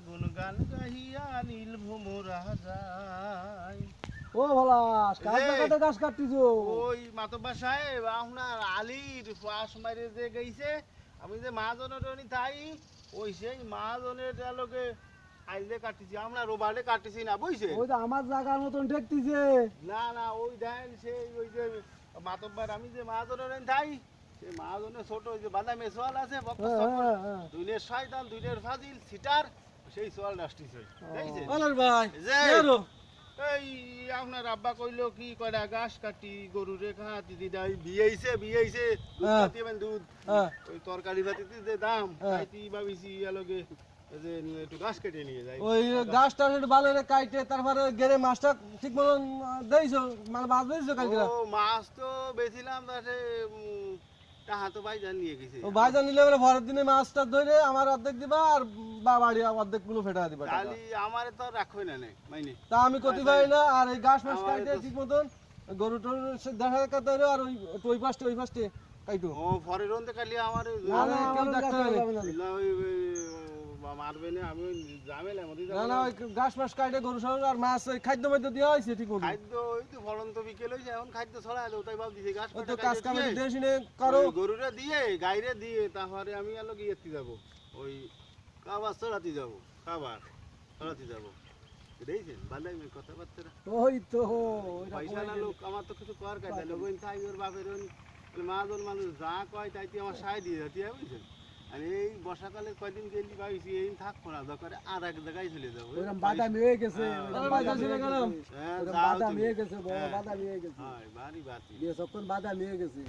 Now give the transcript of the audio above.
গুনগান গাহিয়া নীল ভোমরা যায় ও ভলাস কাজ গাছ কাটতিছো? ওই মাতব্বা সাহেব আপনার আলির পাশ মারে যে আমি যে মহাজনের তাই ওই সেই মহাজনের লোকে আইলে কাটিছি আমরা রোবারে কাটিছি না বুঝছে ওই তো আমার জায়গার মতন ঠেকতিছে। না না ওই দেন সেই ওই যে মাতব্বার আমি যে মহাজনের তাই সেই মহাজনের ছোট ওই যে বাদামে সোয়াল আছে বক্তা হ্যাঁ, হ্যাঁ, হ্যাঁ। দুইনের শয়তান দুইনের ফাজিল সিটার সেই সোয়াল ডাস্টিছে বলার ভাই যে। এই আপনার আব্বা কইলো কি কয়টা ঘাস কাটি গরু রেখা হাতি দিদা বিয়েছে বিয়েছে দুধ হ্যাঁ। হ্যাঁ। ওই তরকারি ভাতিতে যে দাম হ্যাঁ। খাইতি ভাবিছি এলাকে যে একটু ঘাস কেটে নিয়ে যাই। ওই গাছটা একটু ভালো করে কাইটে তারপরে গেরে মাছটা ঠিক মতন দেইছো মানে মাছ কালকে ও মাছ তো বেছিলাম তাতে টাহা তো ভাই জান নিয়ে গেছে। ও ভাইজান নিলে এবারে ভরের দিনে মাছটা ধরে আমার অর্ধেক দিবা আর বা বাড়ি অর্ধেকগুলো ফেটা দিবা খালি আমারে তো রাখবে না নে মাইনে। তা আমি করতে পারি না আর এই গাছ মাছ আমার কাইটে তো- ঠিক মতন গরু টরু দেখা দেখা আর ওই ওই পাশে ওই পাশে কাইটো। ও ফরে রন্তে খালি আমার না না কেউ না। না ওই ওই, মারবে না আমি ঝামেলা মধ্যে না না ওই গাছ মাছ কাইটে গরু সরু আর মাছ ওই খাদ্য মাদ্য দেওয়া হয়েছে ঠিক মতো খাদ্য ওই তো বিকেল হয়েছে এখন খাদ্য ছড়াই দেবো তাই ভাব দিছি ঘাস তো কাজ খাইতে কামে দিয়ে, দিয়ে শুনে করো। গরুরে দিয়ে গাইরে দিয়ে তারপরে আমি আলো গিয়ে যাব। ওই খাবার চড়াতে যাব খাবার চড়াতে যাব। দেখছেন? বালাই কথাবার্তা? ওই তো পয়সা না লোক আমার তো কিছু কর কাজ লোক তাই ওর বাপের মাজন মানুষ যা কয় তাই তুই আমার সায় দিয়ে যাচ্ছি বুঝছেন আর এই বর্ষাকালে কয়দিন গেলি ভাবিছি এই থাকব না দরকার আর এক জায়গায় চলে যাব। বাদামি হয়ে গেছে বাদামি হয়ে গেছে হয়ে বাতি। বাদামি হয়ে গেছে।